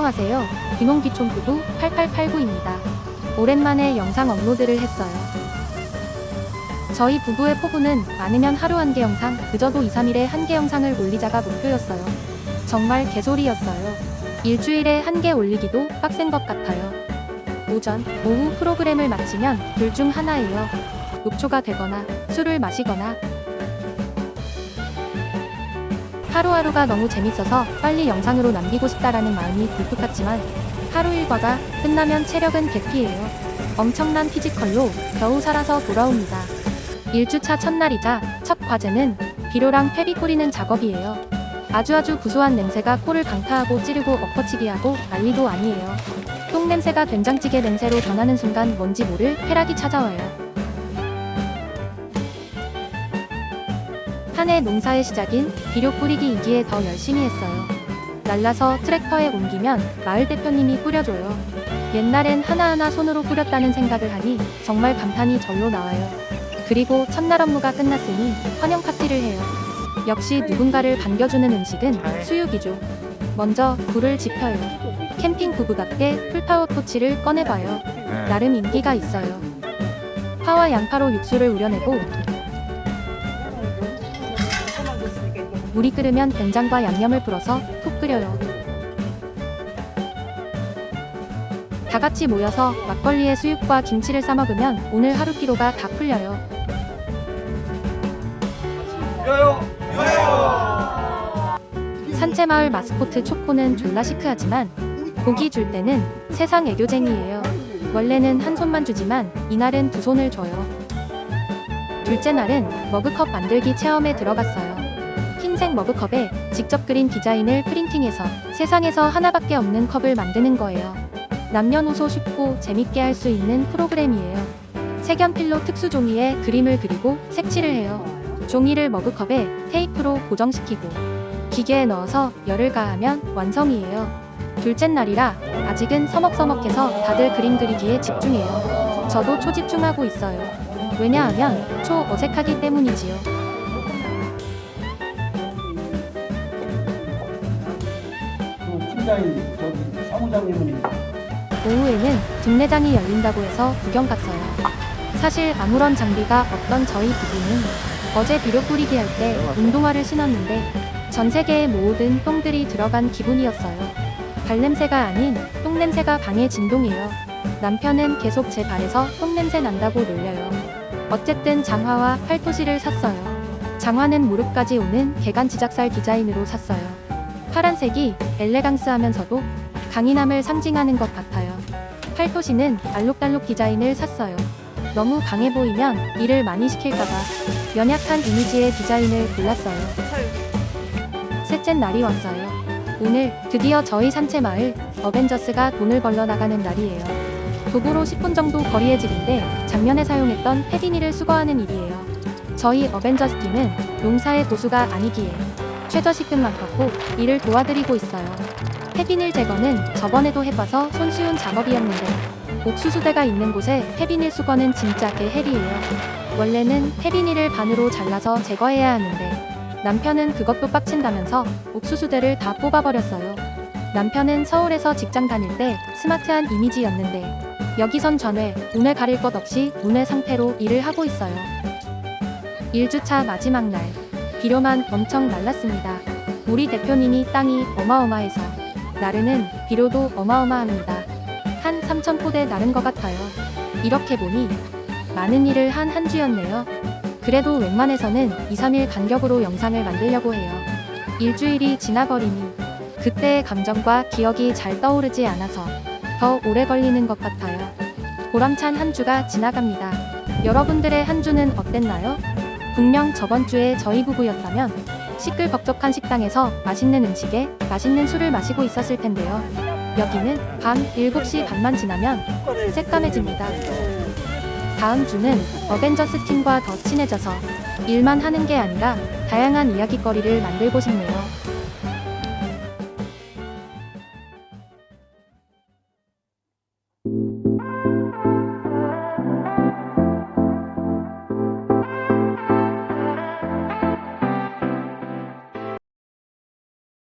안녕하세요. 귀농귀촌 부부 8889입니다. 오랜만에 영상 업로드를 했어요. 저희 부부의 포부는 많으면 하루 한 개 영상, 늦어도 2, 3일에 한 개 영상을 올리자가 목표였어요. 정말 개소리였어요. 일주일에 한 개 올리기도 빡센 것 같아요. 오전, 오후 프로그램을 마치면 둘 중 하나예요. 녹초가 되거나 술을 마시거나 하루하루가 너무 재밌어서 빨리 영상으로 남기고 싶다라는 마음이 굴뚝 같지만 하루 일과가 끝나면 체력은 개피예요. 엄청난 피지컬로 겨우 살아서 돌아옵니다. 1주차 첫날이자 첫 과제는 비료랑 페비 뿌리는 작업이에요. 아주아주 구수한 냄새가 코를 강타하고 찌르고 엎어치기 하고 난리도 아니에요. 똥 냄새가 된장찌개 냄새로 변하는 순간 뭔지 모를 쾌락이 찾아와요. 한 해 농사의 시작인 비료 뿌리기 이기에 더 열심히 했어요. 날라서 트랙터에 옮기면 마을 대표님이 뿌려줘요. 옛날엔 하나하나 손으로 뿌렸다는 생각을 하니 정말 감탄이 절로 나와요. 그리고 첫날 업무가 끝났으니 환영 파티를 해요. 역시 누군가를 반겨주는 음식은 수육이죠. 먼저 불을 지펴요. 캠핑 부부답게 풀파워 토치를 꺼내봐요. 나름 인기가 있어요. 파와 양파로 육수를 우려내고 물이 끓으면 된장과 양념을 불어서 푹 끓여요. 다 같이 모여서 막걸리에 수육과 김치를 싸 먹으면 오늘 하루 피로가 다 풀려요. 산채마을 마스코트 초코는 졸라 시크하지만 고기 줄 때는 세상 애교쟁이에요. 원래는 한 손만 주지만 이날은 두 손을 줘요. 둘째 날은 머그컵 만들기 체험에 들어갔어요. 흰색 머그컵에 직접 그린 디자인을 프린팅해서 세상에서 하나밖에 없는 컵을 만드는 거예요. 남녀노소 쉽고 재밌게 할 수 있는 프로그램이에요. 색연필로 특수 종이에 그림을 그리고 색칠을 해요. 종이를 머그컵에 테이프로 고정시키고 기계에 넣어서 열을 가하면 완성이에요. 둘째 날이라 아직은 서먹서먹해서 다들 그림 그리기에 집중해요. 저도 초집중하고 있어요. 왜냐하면 초 어색하기 때문이지요. 저기 사무장님은 오후에는 김내장이 열린다고 해서 구경 갔어요. 사실 아무런 장비가 없던 저희 부부는 어제 비료 뿌리기 할 때 운동화를 신었는데 전 세계의 모든 똥들이 들어간 기분이었어요. 발냄새가 아닌 똥냄새가 방에 진동해요. 남편은 계속 제 발에서 똥냄새 난다고 놀려요. 어쨌든 장화와 팔토시를 샀어요. 장화는 무릎까지 오는 개간 지작살 디자인으로 샀어요. 파란색이 엘레강스 하면서도 강인함을 상징하는 것 같아요. 팔토시는 알록달록 디자인을 샀어요. 너무 강해 보이면 일을 많이 시킬까봐 연약한 이미지의 디자인을 골랐어요. 셋째 날이 왔어요. 오늘 드디어 저희 산채 마을 어벤져스가 돈을 벌러 나가는 날이에요. 도보로 10분 정도 거리의 집인데 작년에 사용했던 패디니를 수거하는 일이에요. 저희 어벤져스 팀은 농사의 고수가 아니기에 최저시급만 받고 일을 도와드리고 있어요. 페비닐 제거는 저번에도 해봐서 손쉬운 작업이었는데 옥수수대가 있는 곳에 페비닐 수거는 진짜 개헬이에요. 원래는 페비닐을 반으로 잘라서 제거해야 하는데 남편은 그것도 빡친다면서 옥수수대를 다 뽑아버렸어요. 남편은 서울에서 직장 다닐 때 스마트한 이미지였는데 여기선 전회, 눈에 가릴 것 없이 눈의 상태로 일을 하고 있어요. 1주차 마지막 날 비료만 엄청 날랐습니다. 우리 대표님이 땅이 어마어마해서 나르는 비료도 어마어마합니다. 한 3천 포대 나른 것 같아요. 이렇게 보니 많은 일을 한 한 주였네요. 그래도 웬만해서는 2, 3일 간격으로 영상을 만들려고 해요. 일주일이 지나버리니 그때의 감정과 기억이 잘 떠오르지 않아서 더 오래 걸리는 것 같아요. 보람찬 한 주가 지나갑니다. 여러분들의 한 주는 어땠나요? 분명 저번 주에 저희 부부였다면 시끌벅적한 식당에서 맛있는 음식에 맛있는 술을 마시고 있었을 텐데요. 여기는 밤 7시 반만 지나면 새까매집니다. 다음 주는 어벤져스 팀과 더 친해져서 일만 하는 게 아니라 다양한 이야기거리를 만들고 싶네요.